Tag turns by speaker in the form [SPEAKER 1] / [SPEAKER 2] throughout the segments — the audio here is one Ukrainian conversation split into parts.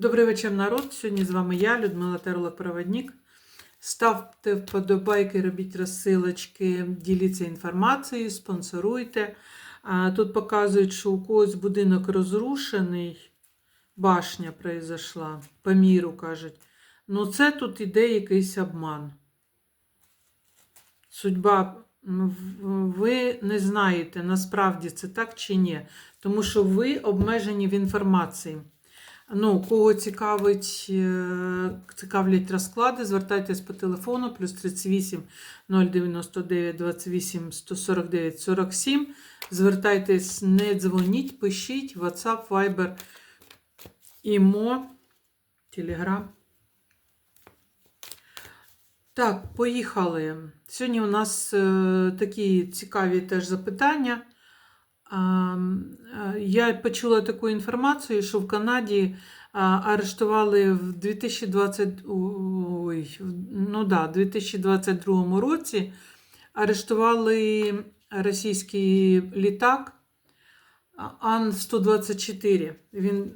[SPEAKER 1] Добрий вечір, народ. Сьогодні з вами я, Людмила Терлок, проводник. Ставте вподобайки, робіть розсилочки, діліться інформацією, спонсоруйте. Тут показують, що у когось будинок розрушений, башня произошла, по міру кажуть. Ну, це тут іде якийсь обман. Судьба, ви не знаєте, насправді це так чи ні, тому що ви обмежені в інформації. Ну, кого цікавить, е, цікавлять розклади, звертайтесь по телефону плюс 38 099 28 149 47. Звертайтесь, не дзвоніть, пишіть WhatsApp, Viber, Імо, Telegram. Так, поїхали. Сьогодні у нас е, такі цікаві теж запитання. Я почула таку інформацію, що в Канаді арештували в 2020, ой, ну да, 2022 році арештували російський літак Ан-124. Він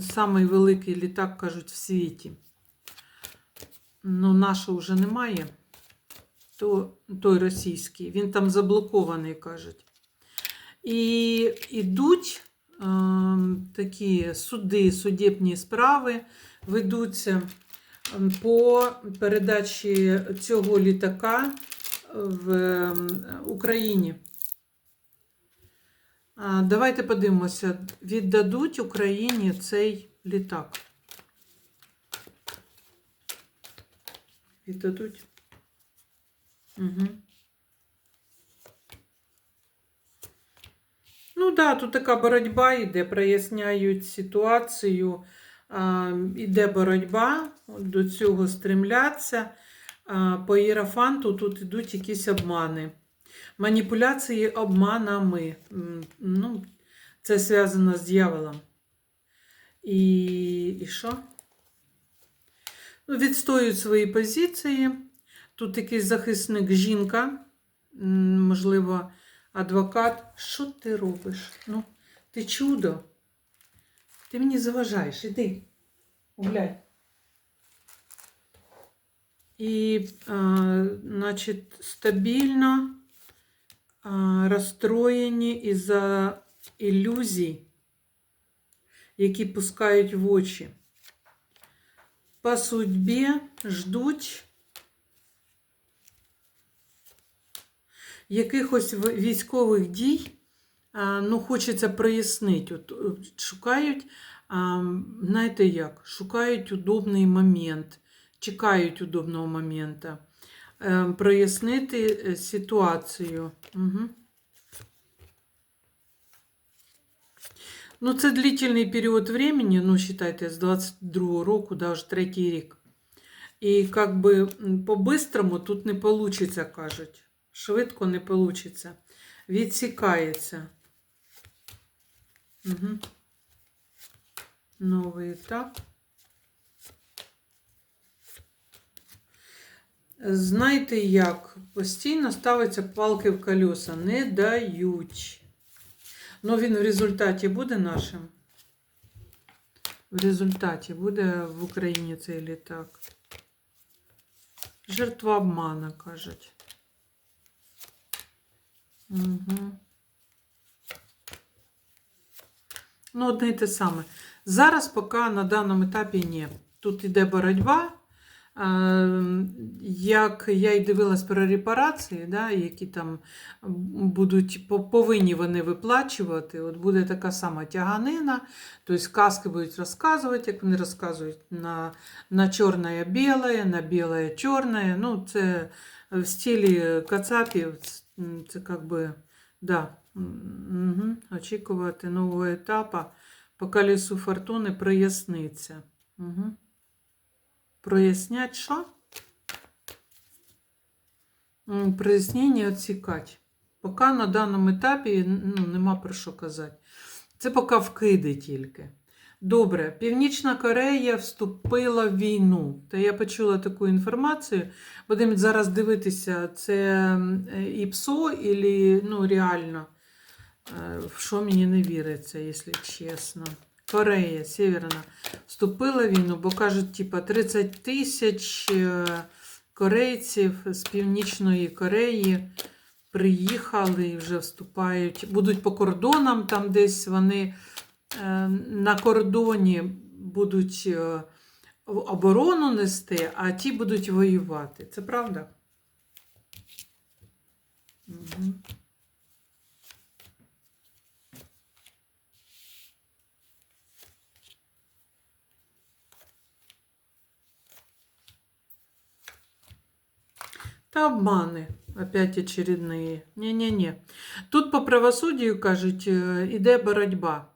[SPEAKER 1] самий великий літак, кажуть, в світі. Ну, нашого вже немає. То, той російський. Він там заблокований, кажуть. І йдуть такі суди, судебні справи ведуться ем, по передачі цього літака в ем, Україні. Давайте подивимося, віддадуть Україні цей літак. Віддадуть. Угу. Ну да, тут така боротьба йде, проясняють ситуацію. А, Іде боротьба, до цього стремляться. А, По Єрофанту тут йдуть якісь обмани. Маніпуляції обманами. Ну, це зв'язано з дьяволом. І, і що? Ну, відстоюють свої позиції. Тут якийсь захисник жінка, можливо, адвокат. Що ти робиш? Ну, ти чудо. Ти мені заважаєш, іди. Гуляй. І, а, значить, стабільно а, розстроєні із-за ілюзій, які пускають в очі. По судьбі ждуть якихось військових дій, ну, хочеться прояснити. От, от шукають, знаєте як, шукають удобний момент, чекають удобного моменту, е, прояснити е, ситуацію. Угу. Ну, це длительний період времени, ну, считайте, з 22 року, да, вже третій рік. І как би по-бистрому тут не вийде, кажуть. Швидко не вийде. Відсікається. Угу. Новий етап. Знаєте як? Постійно ставиться палки в колеса. Не дають. Ну, він в результаті буде нашим. В результаті буде в Україні цей літак. Жертва обмана, кажуть. Угу. Ну, одне й те саме. Зараз поки на даному етапі ні. Тут йде боротьба. Е, Як я й дивилась про репарації, да, які там будуть повинні вони виплачувати, от буде така сама тяганина, тобто казки будуть розказувати, як вони розказують на, на чорне біле, на біле чорне. Ну, це в стилі Кацапів, це, як би, да, угу, очікувати нового етапу, по колесу фортуни проясниться. Угу. Прояснять що? Прояснення відсікати. Поки на даному етапі ну, нема про що казати. Це поки вкиди тільки. Добре, Північна Корея вступила в війну. Та я почула таку інформацію. Будемо зараз дивитися, це е, і ну, реально. Е, В що мені не віриться, якщо чесно. Корея Северна вступила в війну, бо кажуть, типа 30 тисяч е, корейців з Північної Кореї приїхали і вже вступають, будуть по кордонам, там десь вони на кордоні будуть е, оборону нести, а ті будуть воювати. Це правда? Угу. Та обмани. Опять очередные. Не-не-не. Тут по правосуддю кажуть, е, іде боротьба.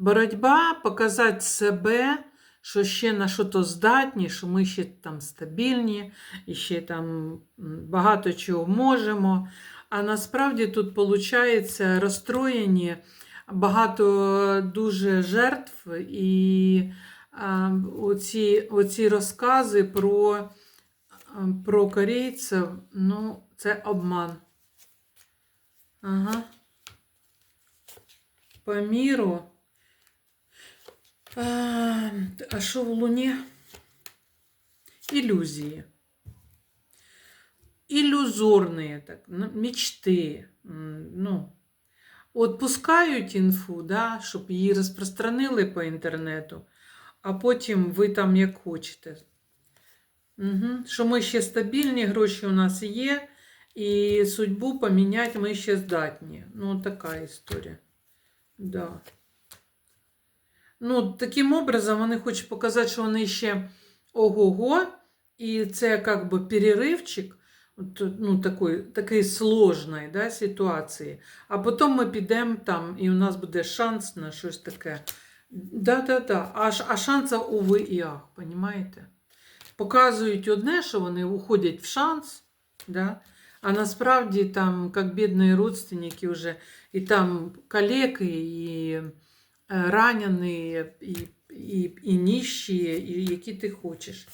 [SPEAKER 1] Боротьба показати себе, що ще на що то здатні, що ми ще там стабільні, і ще там багато чого можемо. А насправді тут виходить розстроєні багато дуже жертв і оці, оці розкази про про корейців, ну, це обман. Ага. По міру. А, а що в Луні? Ілюзії. Ілюзорні, так, мечти. Ну, от пускають інфу, да, щоб її розпространили по інтернету, а потім ви там як хочете. Угу. Що ми ще стабільні, гроші у нас є, і судьбу поміняти ми ще здатні. Ну, така історія. Да. Ну, таким образом, вони хочуть показати, що вони ще ого-го, і це як би переривчик ну, такої, такої сложної да, ситуації. А потім ми підемо там, і у нас буде шанс на щось таке. Да-да-да. А, а шанса, уви, і ах, понімаєте? показують одне, що вони уходять в шанс, да? а насправді там, як бідні родственники вже, і там калеки, і ранені, і, і, і ніщі, і які ти хочеш.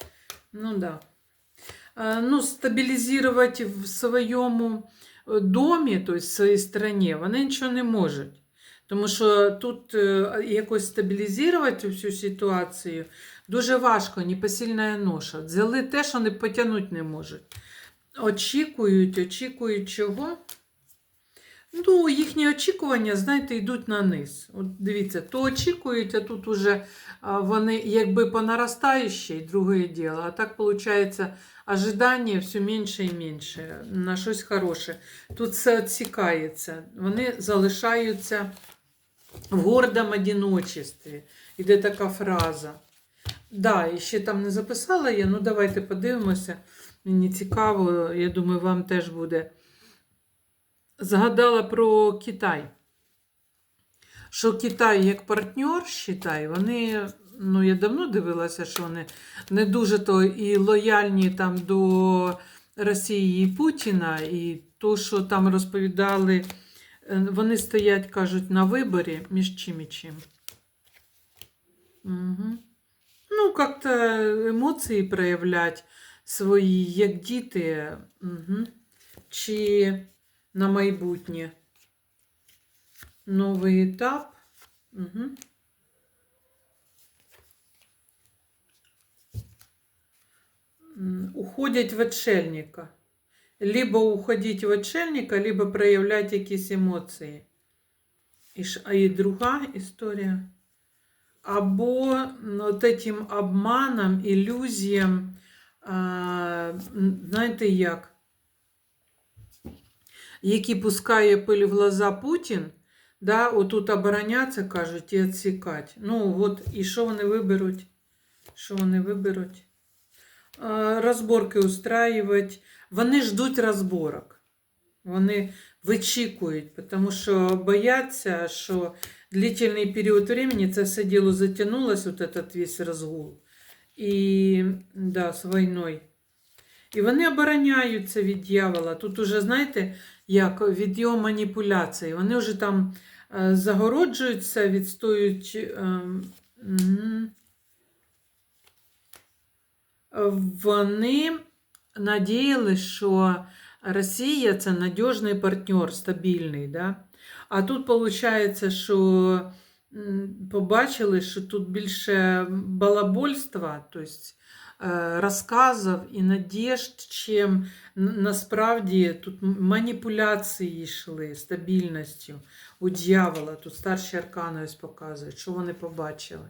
[SPEAKER 1] Ну да. Е, Ну, стабілізувати в своєму е, домі, тобто в своїй країні, вони нічого не можуть. Тому що тут е, якось стабілізувати всю ситуацію дуже важко, непосильна ноша. Взяли те, що не потягнути не можуть. Очікують, очікують чого? Ну, їхні очікування, знаєте, йдуть на низ. От дивіться, то очікують, а тут уже вони якби по наростаючій, друге діло. А так виходить, ожидання все менше і менше на щось хороше. Тут все відсікається. Вони залишаються в гордому одиночестві. Іде така фраза. Да, і ще там не записала я, ну давайте подивимося. Мені цікаво, я думаю, вам теж буде. Згадала про Китай. Що Китай як партнер, вважай, вони, ну я давно дивилася, що вони не дуже то і лояльні там до Росії і Путіна, і то, що там розповідали, е, вони стоять, кажуть, на виборі між чим і чим. Угу. Ну, как-то емоції проявлять свої, як діти, угу. чи на майбутнє. Новий етап. Угу. Уходять в отшельника. Либо уходить в отшельника, либо проявлять якісь емоції. І, ж- а і друга історія. Або от этим обманом, ілюзіям, а, м, знаєте як, Які пускає пиль в глаза Путін, да, отут обороняться, кажуть, і відсікати. Ну, от, і що вони виберуть? Що вони виберуть? Розборки устраювати. Вони ждуть розборок. Вони вичікують, тому що бояться, що длительный период времени це все діло затягнулось, вот этот весь розгул. І да, з війною. І вони обороняються від дьявола. Тут уже, знаєте, як від його маніпуляцій. Вони вже там е, загороджуються, відстоюють. Е, вони надіялися, що Росія це надіжний партнер, стабільний. Да? А тут виходить, що побачили, що тут більше балабольства, тобто розказів і надіжд, чим насправді тут маніпуляції йшли стабільністю у дьявола. Тут старші аркани ось показують, що вони побачили.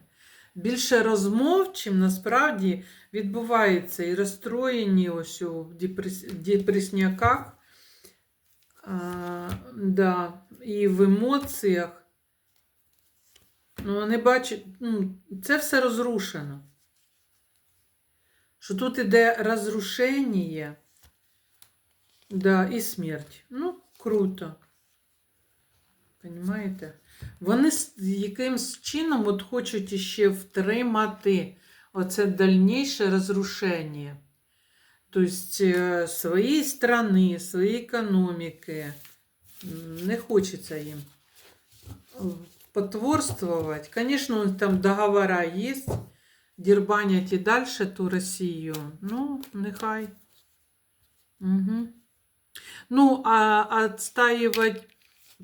[SPEAKER 1] Більше розмов, чим насправді відбувається і розстроєні ось у депресняках, да, і в емоціях. Ну, вони бачать, ну, це все розрушено. Що тут іде розрушення, да, і смерть. Ну, круто. Понимаєте? Вони якимсь чином от хочуть іще втримати оце дальніше розрушення. Тобто е, своєї страни, своєї економіки. Не хочеться їм е, потворствовать. Конечно, там договора есть, дербанять і далі ту Росію. Ну, нехай. Угу. Ну, а отстаивать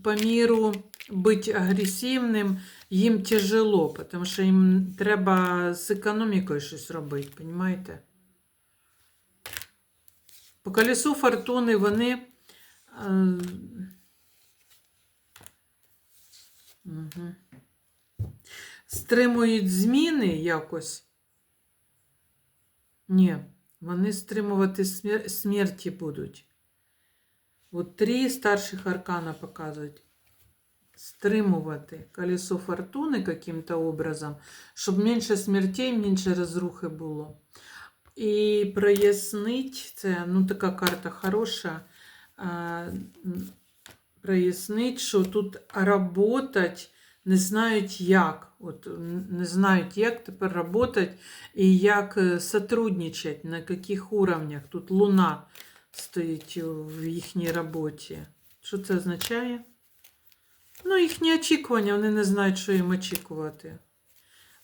[SPEAKER 1] по миру, быть агрессивним їм тяжело, тому що їм треба з економікою щось робити, понимаєте? По колесу фортуни вони. Угу. Стримують зміни якось. Ні, вони стримувати смер- смерті будуть. От три старших аркана показують. Стримувати колесо фортуни каким-то образом, щоб менше смертей, менше розрухи було. І прояснить, це ну, така карта хороша. Прояснить, що тут работать не знають як. От, не знають, як тепер работать і як е, сотрудничать, на яких уровнях. Тут луна стоїть в їхній роботі. Що це означає? Ну, їхні очікування, вони не знають, що їм очікувати.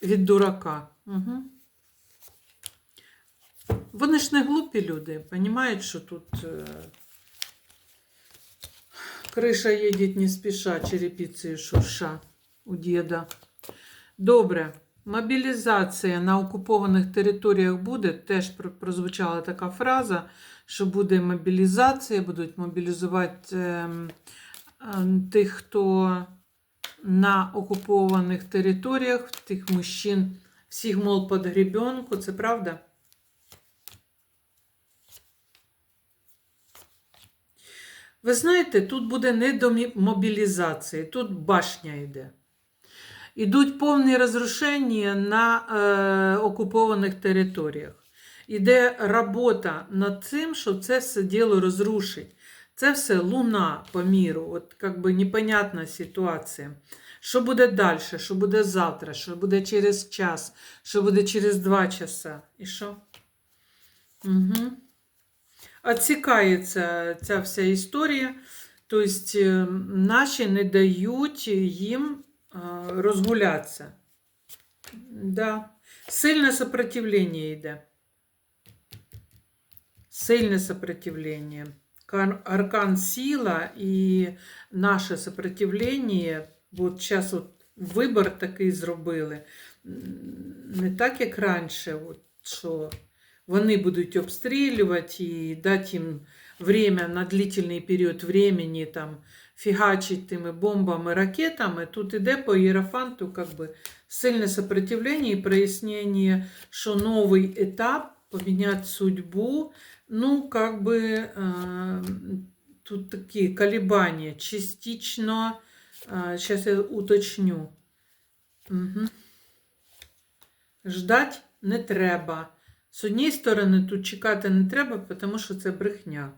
[SPEAKER 1] Від дурака. Угу. Вони ж не глупі люди, розуміють, що тут. е, Криша їде не спіша, черепиці шурша у діда. Добре. Мобілізація на окупованих територіях буде. Теж прозвучала така фраза, що буде мобілізація, будуть мобілізувати ем, ем, тих, хто на окупованих територіях, тих мужчин, всіх, мол, під гребенку. Це правда? Ви знаєте, тут буде не до мобілізації, тут башня йде. Ідуть повні розрушення на е, окупованих територіях. Іде робота над цим, щоб це все діло розрушить. Це все луна по міру, от як би непонятна ситуація. Що буде далі, що буде завтра, що буде через час, що буде через два часа. І що? Угу. Отсікається ця вся історія. Тобто е, наші не дають їм е, розгулятися. Да. Сильне сопротивлення йде. Сильне сопротивлення. Кар- Аркан сила і наше сопротивлення, от зараз от вибір такий зробили. М, Не так, як раніше, от, що вони будуть обстрілювати і дати їм время на длительний період времени там фігачить тими бомбами, ракетами. Тут іде по Єрофанту как бы, сильне сопротивлення і прояснення, що новий етап поміняти судьбу. Ну, как бы э, тут такі колебания. Частично, э, сейчас я уточню. Угу. Ждать не треба. З однієї сторони, тут чекати не треба, тому що це брехня.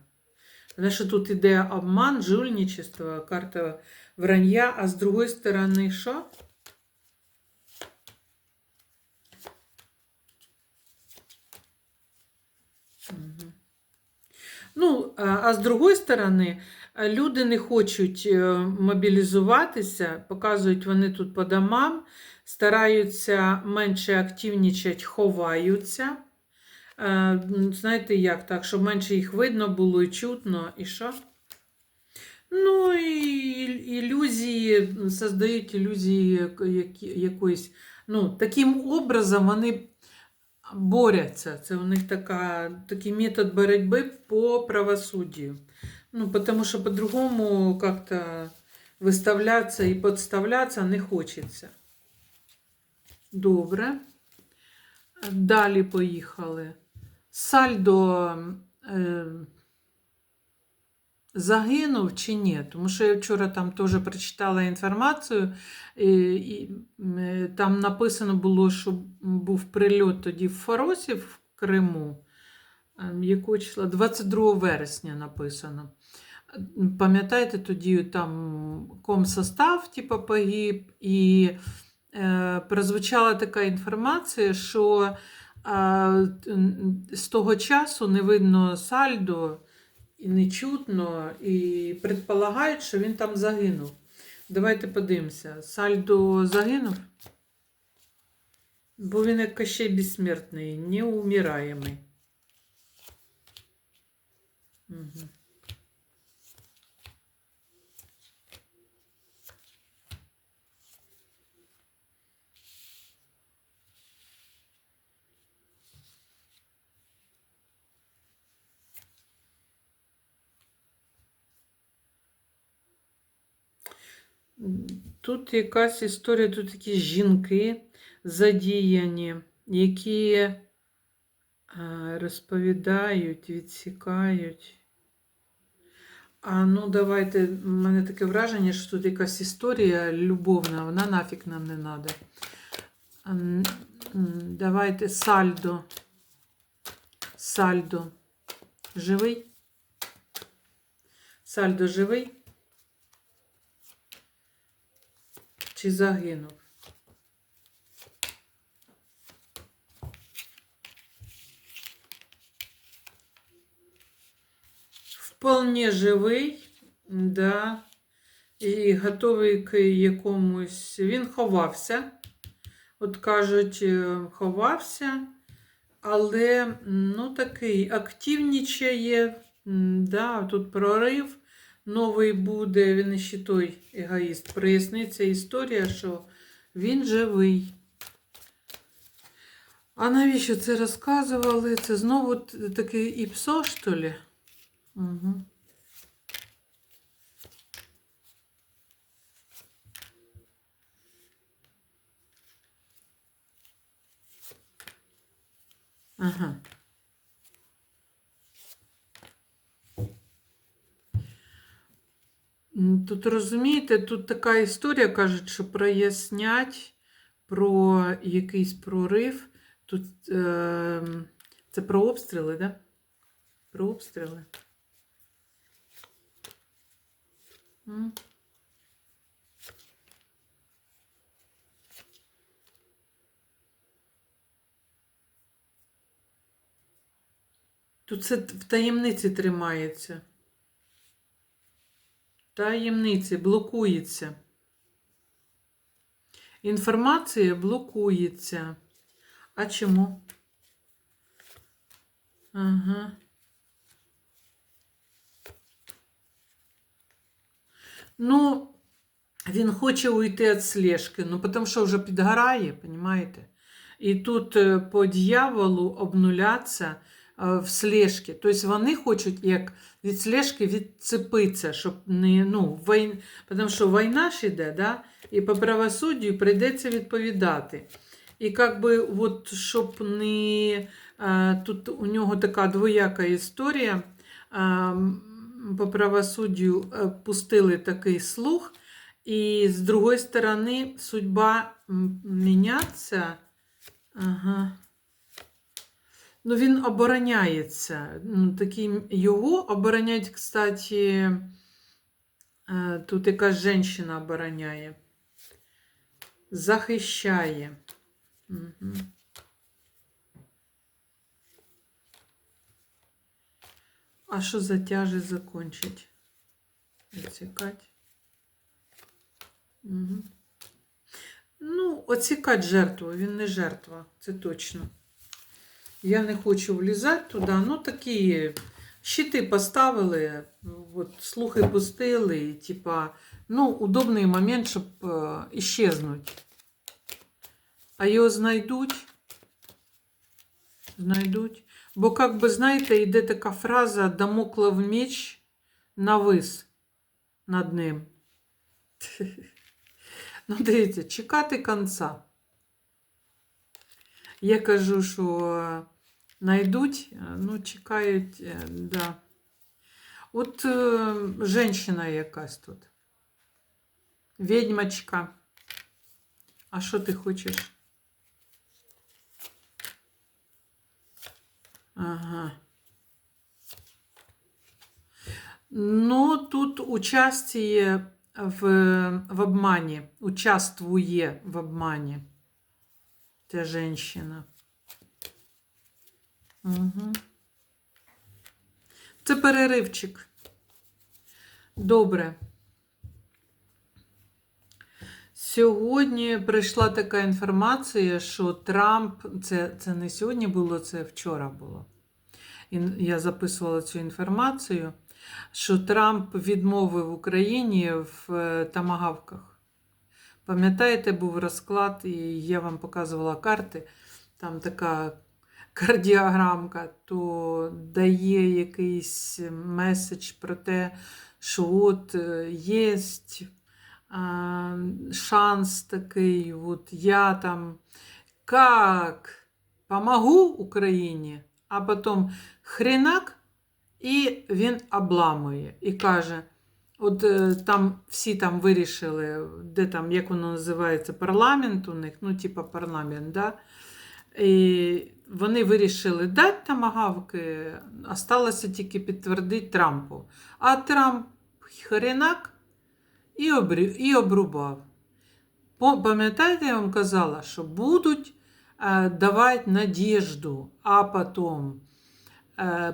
[SPEAKER 1] Що тут іде обман, жульничество, карта вранья, а з другої сторони, що? Ну, а з другої сторони, люди не хочуть е, мобілізуватися, показують вони тут по домам, стараються менше активнічать, ховаються. Е, м, Знаєте як так, щоб менше їх видно було і чутно, і що? Ну і ілюзії, создають ілюзії якоїсь. Ну, таким образом вони борються. Це у них така, такий метод боротьби по правосуддю. Ну, потому що по-другому как-то виставлятися і подставлятися не хочеться. Добре. Далі поїхали. Сальдо е, загинув чи ні? Тому що я вчора там теж прочитала інформацію, і, і е, там написано було, що був прильот тоді в Фаросі в Криму. Е, Якого числа? 22 вересня написано. Пам'ятаєте, тоді там комсостав, типу, погиб, і е, прозвучала така інформація, що з того часу не видно сальдо і не чутно, і предполагають, що він там загинув. Давайте подивимося. Сальдо загинув? Бо він як ще безсмертний, неумираємий. Угу. Тут якась історія, тут якісь жінки задіяні, які е, розповідають, відсікають. А ну давайте, в мене таке враження, що тут якась історія любовна, вона нафіг нам не треба. Давайте сальдо. Сальдо. Живий? Сальдо живий? Чи загинув? Вполне живий, да, і готовий к якомусь. Він ховався. От кажуть, е, ховався, але ну, такий активнічає, да, тут прорив новий буде, він ще той егоїст. Проясниться історія, що він живий. А навіщо це розказували? Це знову т- такий іпсо, що ли? Угу. Ага. Тут розумієте, тут така історія кажуть, що прояснять про якийсь прорив. Тут е, це про обстріли, да? Про обстріли. Тут це в таємниці тримається. Таємниці блокується. Інформація блокується. А чому? Ага. Ну, він хоче уйти від слежки, ну, тому що вже підгорає, розумієте? І тут е, по дьяволу обнуляться в слежки. Тобто вони хочуть як від слежки відцепитися, щоб не, ну, війн... тому що війна ж іде, да? і по правосуддю прийдеться відповідати. І як би, от, щоб не е, тут у нього така двояка історія. е, По правосуддю е, пустили такий слух, і з другої сторони судьба міняться. Ага. Ну, він обороняється. Ну, такий, його обороняють, кстати, е, тут якась жінка обороняє. Захищає. Угу. А що за тяжесть закончить? Оцікать. Угу. Ну, оцікать жертву, він не жертва, це точно. Я не хочу влізати туди. Ну, такі щити поставили, от, слухи пустили, і, типа, ну, удобний момент, щоб е, іщезнути. А його знайдуть. Знайдуть. Бо, як би, знаєте, йде така фраза Дамоклов меч навис над ним. Ну, дивіться, чекати кінця. Я кажу, що знайдуть, ну, чекають, е, да. От е, женщина якась тут. Відьмачка. А що ти хочеш? Ага. Ну, тут участие в, в обмані, участвує в обмані. Ця женщина. Угу. Це переривчик. Добре. Сьогодні прийшла така інформація, що Трамп, це, це не сьогодні було, це вчора було. І я записувала цю інформацію, що Трамп відмовив Україні в е, тамагавках. Пам'ятаєте, був розклад, і я вам показувала карти, там така кардіограмка, то дає якийсь меседж про те, що от е, є шанс такий, от я там как помогу Україні, а потім хренак, і він обламує і каже: от е, там всі там вирішили, де там, як воно називається, парламент у них, ну, типа парламент, да? І вони вирішили дати тамагавки, осталося тільки підтвердити Трампу. А Трамп хренак і, і обрубав. Пам'ятаєте, я вам казала, що будуть е, давати надіжду, а потім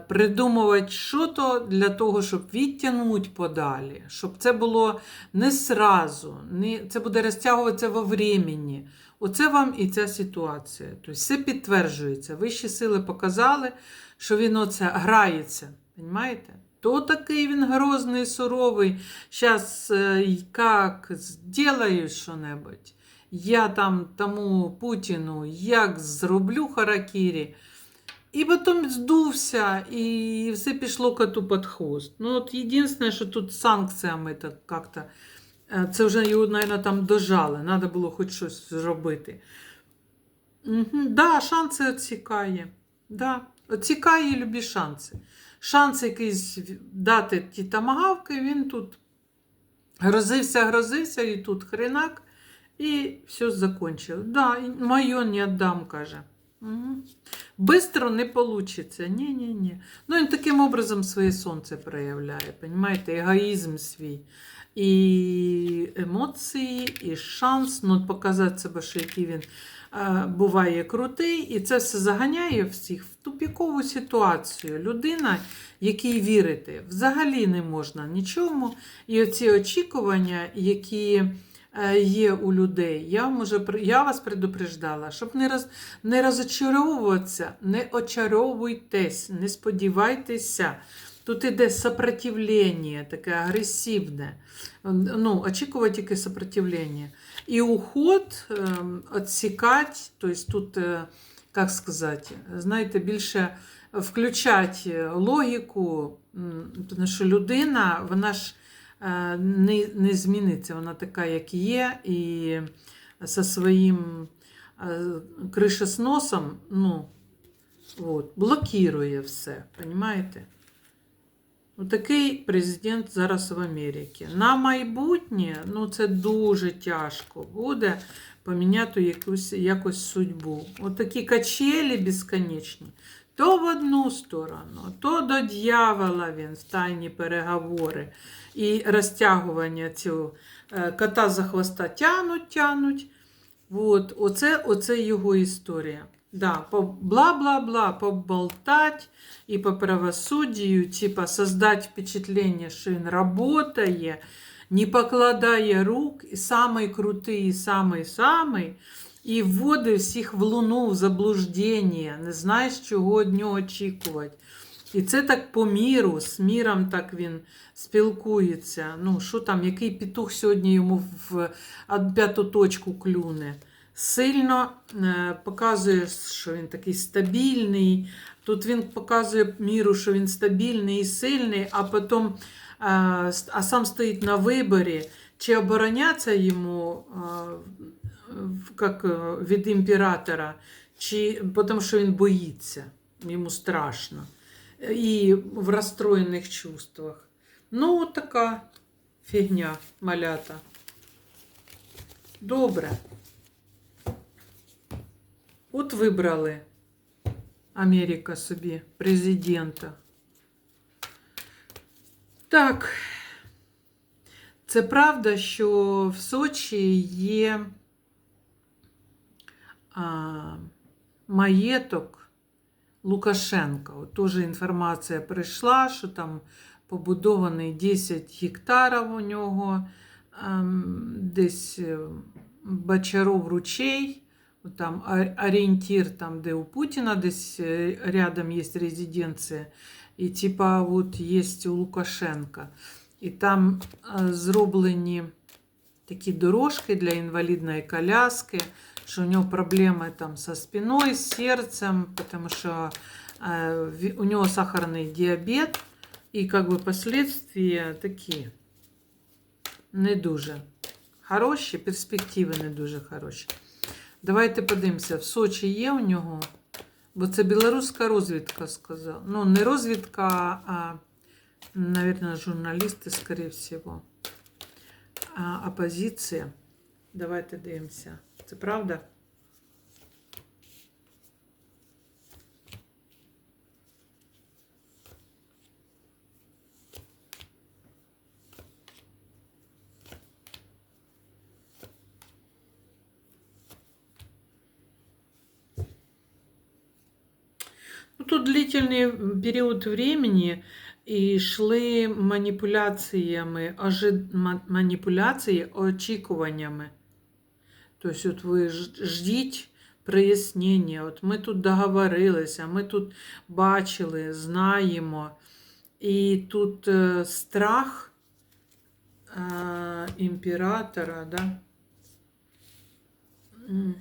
[SPEAKER 1] придумувати що то для того, щоб відтягнути подалі, щоб це було не сразу, не, це буде розтягуватися во времени. Оце вам і ця ситуація. Тобто все підтверджується. Вищі сили показали, що він оце грається. Понимаєте? То такий він грозний, суровий. Зараз як зроблю що-небудь, я там тому Путіну як зроблю харакірі. І потім здувся, і все пішло коту під хвост. Ну, от єдине, що тут з санкціями так як-то, е, це вже його, мабуть, там дожали. Треба було хоч щось зробити. Угу. Да, шанси оцікає. Да. Оцікає любі шанси. Шанс якийсь дати ті тамагавки, він тут грозився, грозився, і тут хренак, і все закончив. Да, моє не віддам, каже. Угу. Бистро не вийде. Ні-ні-ні. Ну, він таким образом своє сонце проявляє, понимаєте, егоїзм свій. І емоції, і шанс ну, показати себе, що який він е, буває крутий, і це все заганяє всіх в тупікову ситуацію. Людина, якій вірити, взагалі не можна нічому. І оці очікування, які є у людей, я, вам при- я вас предупреждала, щоб не, роз, не розочаровуватися, не очаровуйтесь, не сподівайтеся. Тут іде сопротивлення, таке агресивне. Ну, очікувати тільки сопротивлення. І уход ем, відсікати, тобто тут, е, як сказати, знаєте, більше включати логіку, тому що людина, вона ж е, не, не зміниться, вона така, як є, і зі своїм е, кришесносом, ну, от, блокує все, розумієте? Такий президент зараз в Америці. На майбутнє ну це дуже тяжко буде поміняти якусь якось судьбу. Отакі качелі безконечні. То в одну сторону, то до дьявола він в тайні переговори і розтягування цього е, кота за хвоста тянуть, тянуть. От, оце, оце його історія. Да, бла-бла-бла, поболтать і по правосуддю, типа создать впечатлення, що він работає, не покладає рук, і самий крутий, і самий-самий, і вводить всіх в луну, в заблуждення, не знаєш, чого від нього очікувати. І це так по міру, з міром так він спілкується. Ну, що там, який петух сьогодні йому в п'яту точку клюне. Сильно е, показує, що він такий стабільний. Тут він показує міру, що він стабільний і сильний, а потім е, а сам стоїть на виборі, чи оборонятися йому як, е, від імператора, чи тому що він боїться, йому страшно. І в розстроєних чувствах. Ну, от така фігня малята. Добре. От вибрали Америка собі президента. Так. Це правда, що в Сочі є маєток Лукашенка. От теж інформація прийшла, що там побудований 10 гектарів у нього, ем, десь е, Бочаров ручей, там о- орієнтир, там, де у Путіна, десь е, рядом є резиденція, і типа от є у Лукашенка. І там е, зроблені такі дорожки для інвалідної коляски, що у нього проблеми там со спиною, з серцем, тому що е, ві- у нього сахарний діабет, і как би последствия такі не дуже хороші, перспективи не дуже хороші. Давайте подивимося, в Сочі є у нього, бо це білоруська розвідка сказала. Ну, не розвідка, а, наверное, журналісти, скорее всего. А, опозиція. Давайте дивимося. Це правда? Ну, тут длительний період времени і йшли маніпуляціями, ожи- ма- маніпуляції очікуваннями. Тобто, от ви ждіть прояснення. От ми тут договорилися, ми тут бачили, знаємо. І тут е, страх імператора, да? М.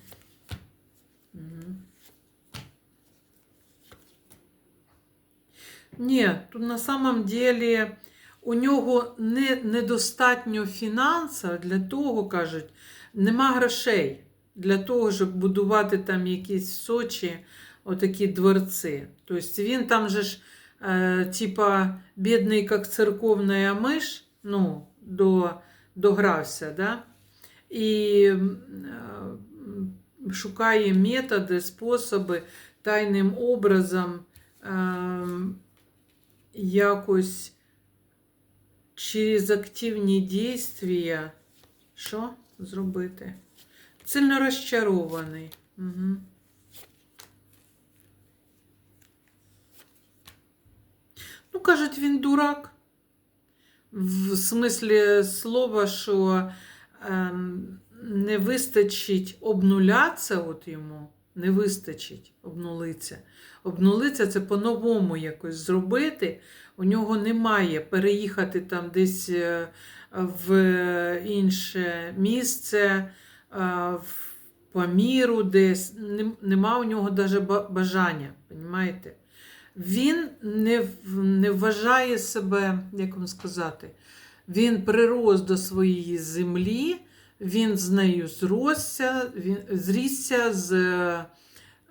[SPEAKER 1] Ні, тут на самом деле у нього не, недостатньо фінансів для того, кажуть, нема грошей для того, щоб будувати там якісь в Сочі отакі дворці. Тобто він там же ж, е, типа, бідний, як церковна миш, ну, до, догрався, да? і е, шукає методи, способи тайним образом. ем, якось через активні дійствія. Що зробити? Сильно розчарований. Угу. Ну, кажуть, він дурак. В смислі слова, що ем, не вистачить обнулятися от йому, не вистачить обнулитися. Обнулитися це по-новому якось зробити. У нього немає переїхати там десь е, в інше місце, е, в- по міру десь. Нема у нього навіть бажання, розумієте? Він не, не вважає себе, як вам сказати, він прирос до своєї землі, він з нею зросся, він зрісся з е,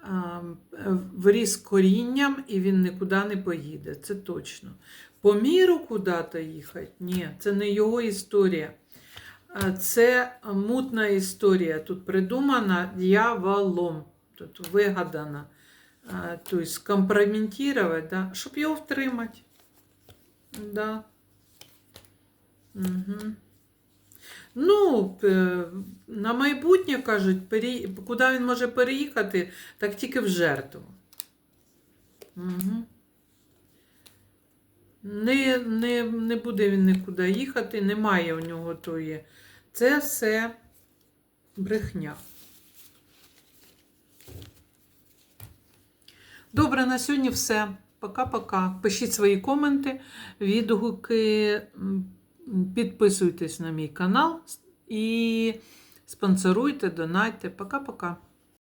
[SPEAKER 1] ем, вріс корінням, і він нікуди не поїде. Це точно. По міру куди-то їхати? Ні, це не його історія. Це мутна історія. Тут придумана дьяволом, тут вигадана. Тобто скомпрометувати, да, щоб його втримати. Да. Угу. Ну, на майбутнє кажуть, пере... куди він може переїхати, так тільки в жертву. Угу. Не, не, не буде він нікуди їхати, немає у нього тої. Це все брехня. Добре, на сьогодні все. Пока-пока. Пишіть свої коменти, відгуки, підписуйтесь на мій канал і спонсоруйте, донайте. Пока-пока.